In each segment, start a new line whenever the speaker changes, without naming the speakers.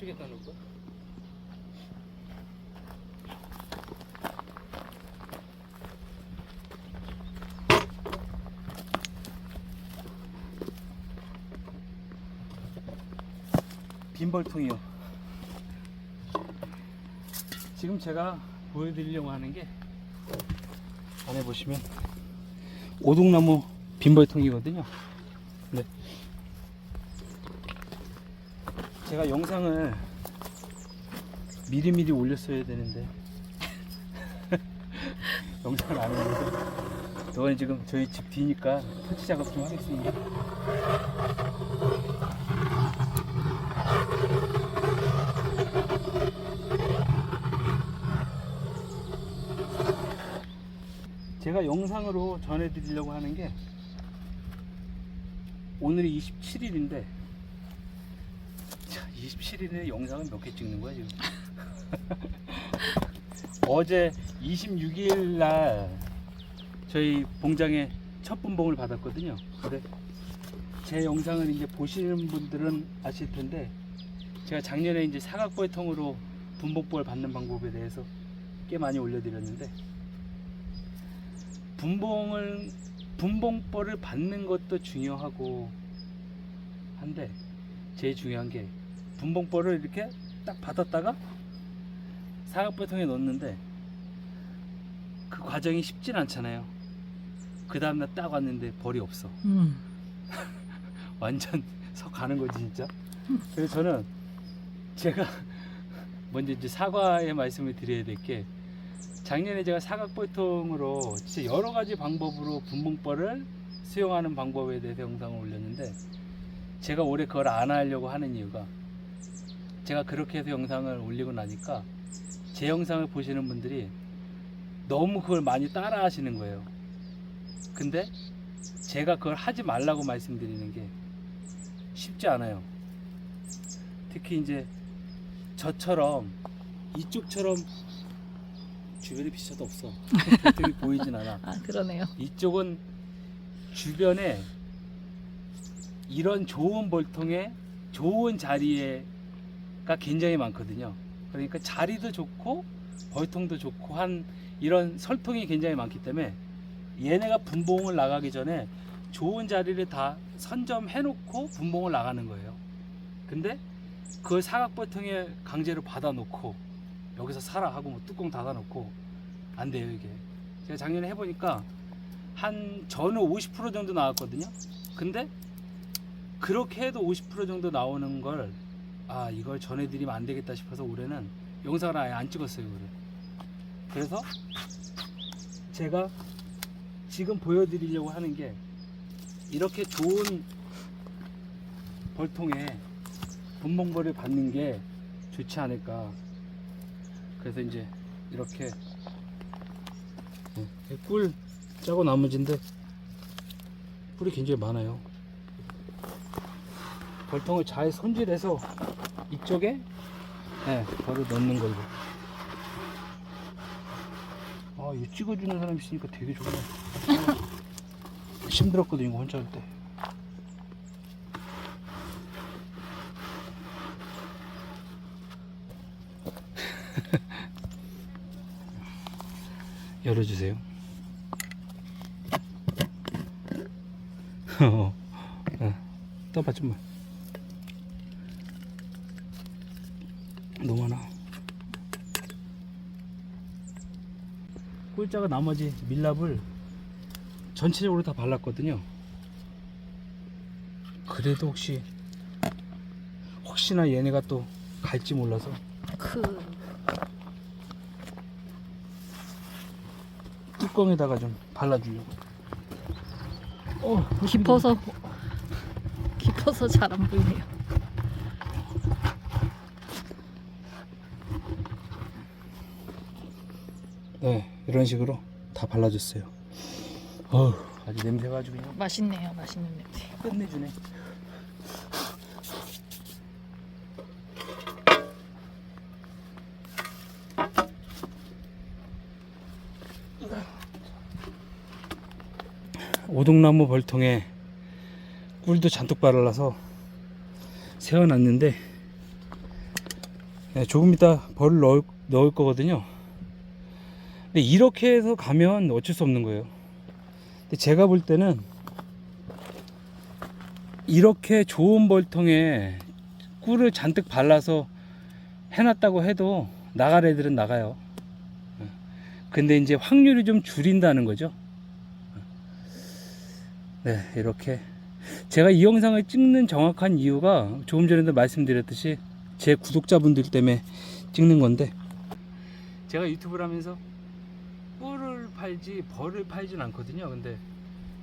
저쪽에 까놓을 거? 빈벌통이요. 지금 제가 보여드리려고 하는 게 안에 보시면 오동나무 빈벌통이거든요. 네. 제가 영상을 미리미리 올렸어야 되는데 영상을 안 올려서 이건 지금 저희 집 뒤니까 터치 작업 좀 하겠습니다. 제가 영상으로 전해드리려고 하는 게 오늘이 27일인데 27일에 영상은 몇개 찍는 거야 지금? 어제 26일 날 저희 봉장에 첫 분봉을 받았거든요. 근데 제 영상을 이제 보시는 분들은 아실 텐데 제가 작년에 이제 사각벌통으로 분봉벌 받는 방법에 대해서 꽤 많이 올려드렸는데 분봉을 분봉벌을 받는 것도 중요하고 한데 제일 중요한 게 분봉벌을 이렇게 딱 받았다가 사각벌통에 넣는데 그 과정이 쉽진 않잖아요. 그 다음날 딱 왔는데 벌이 없어.
음.
완전 서 가는 거지 진짜. 그래서 저는 제가 먼저 이제 사과의 말씀을 드려야 될 게 작년에 제가 사각벌통으로 진짜 여러 가지 방법으로 분봉벌을 수용하는 방법에 대해서 영상을 올렸는데 제가 올해 그걸 안 하려고 하는 이유가 제가 그렇게 해서 영상을 올리고 나니까 제 영상을 보시는 분들이 너무 그걸 많이 따라 하시는 거예요. 근데 제가 그걸 하지 말라고 말씀드리는 게 쉽지 않아요. 특히 이제 저처럼 이쪽처럼 주변에 비쳐도 없어. 별똥이 보이진 않아.
아 그러네요.
이쪽은 주변에 이런 좋은 벌통에 좋은 자리에가 굉장히 많거든요. 그러니까 자리도 좋고 벌통도 좋고 한 이런 설통이 굉장히 많기 때문에 얘네가 분봉을 나가기 전에 좋은 자리를 다 선점해 놓고 분봉을 나가는 거예요. 근데 그걸 사각벌통에 강제로 받아 놓고 여기서 살아 하고 뭐 뚜껑 닫아 놓고 안 돼요, 이게. 제가 작년에 해 보니까 한 저는 50% 정도 나왔거든요. 근데 그렇게 해도 50% 정도 나오는 걸 아 이걸 전해드리면 안 되겠다 싶어서 올해는 영상을 아예 안 찍었어요 올해. 그래서 제가 지금 보여드리려고 하는 게 이렇게 좋은 벌통에 분봉벌을 받는 게 좋지 않을까. 그래서 이제 이렇게 어, 꿀 짜고 나머지인데 꿀이 굉장히 많아요. 벌통을 잘 손질해서 이쪽에 네, 바로 넣는 걸로. 아, 이거 찍어주는 사람 있으니까 되게 좋네. 힘들었거든요, 이거 혼자 할 때. 열어주세요. 어, 어, 떠봐 좀만. 너무 많아. 꿀자가 나머지 밀랍을 전체적으로 다 발랐거든요. 그래도 혹시 혹시나 얘네가 또 갈지 몰라서
크.
뚜껑에다가 좀 발라주려고. 어,
깊어서 깊어서 잘 안 보이네요.
네, 이런 식으로 다 발라줬어요. 어우, 아주 냄새가 아주 그냥
맛있네요. 맛있는 냄새.
끝내주네. 오동나무 벌통에 꿀도 잔뜩 발라서 세워놨는데 네, 조금 이따 벌을 넣을, 넣을 거거든요. 근데 이렇게 해서 가면 어쩔 수 없는 거예요. 근데 제가 볼 때는 이렇게 좋은 벌통에 꿀을 잔뜩 발라서 해놨다고 해도 나갈 애들은 나가요. 예. 근데 이제 확률이 좀 줄인다는 거죠. 네, 이렇게. 제가 이 영상을 찍는 정확한 이유가 조금 전에도 말씀드렸듯이 제 구독자분들 때문에 찍는 건데 제가 유튜브를 하면서 꿀을 팔지 벌을 팔진 않거든요. 근데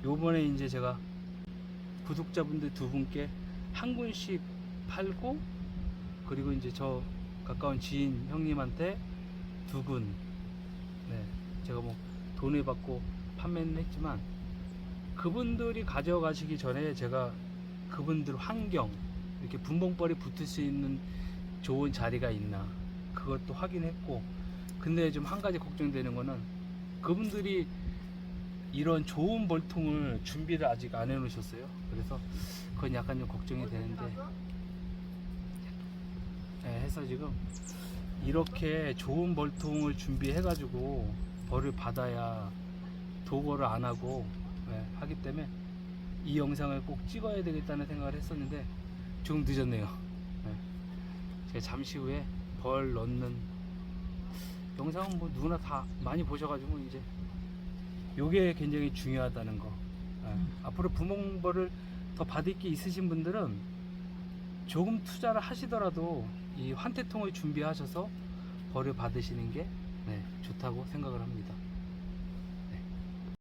요번에 이제 제가 구독자분들 두 분께 한 군씩 팔고 그리고 이제 저 가까운 지인 형님한테 두 군, 네, 제가 뭐 돈을 받고 판매는 했지만 그분들이 가져가시기 전에 제가 그분들 환경 이렇게 분봉벌이 붙을 수 있는 좋은 자리가 있나 그것도 확인했고 근데 좀 한 가지 걱정되는 거는 그분들이 이런 좋은 벌통을 준비를 아직 안 해놓으셨어요. 그래서 그건 약간 좀 걱정이 되는데 네, 해서 지금 이렇게 좋은 벌통을 준비해가지고 벌을 받아야 도거를 안 하고 네, 하기 때문에 이 영상을 꼭 찍어야 되겠다는 생각을 했었는데 조금 늦었네요. 네. 제가 잠시 후에 벌 넣는 영상은 뭐 누구나 다 많이 보셔가지고 이제 요게 굉장히 중요하다는 거. 네. 앞으로 부몽벌을 더 받을 게 있으신 분들은 조금 투자를 하시더라도 이 환태통을 준비하셔서 벌을 받으시는 게 네, 좋다고 생각을 합니다.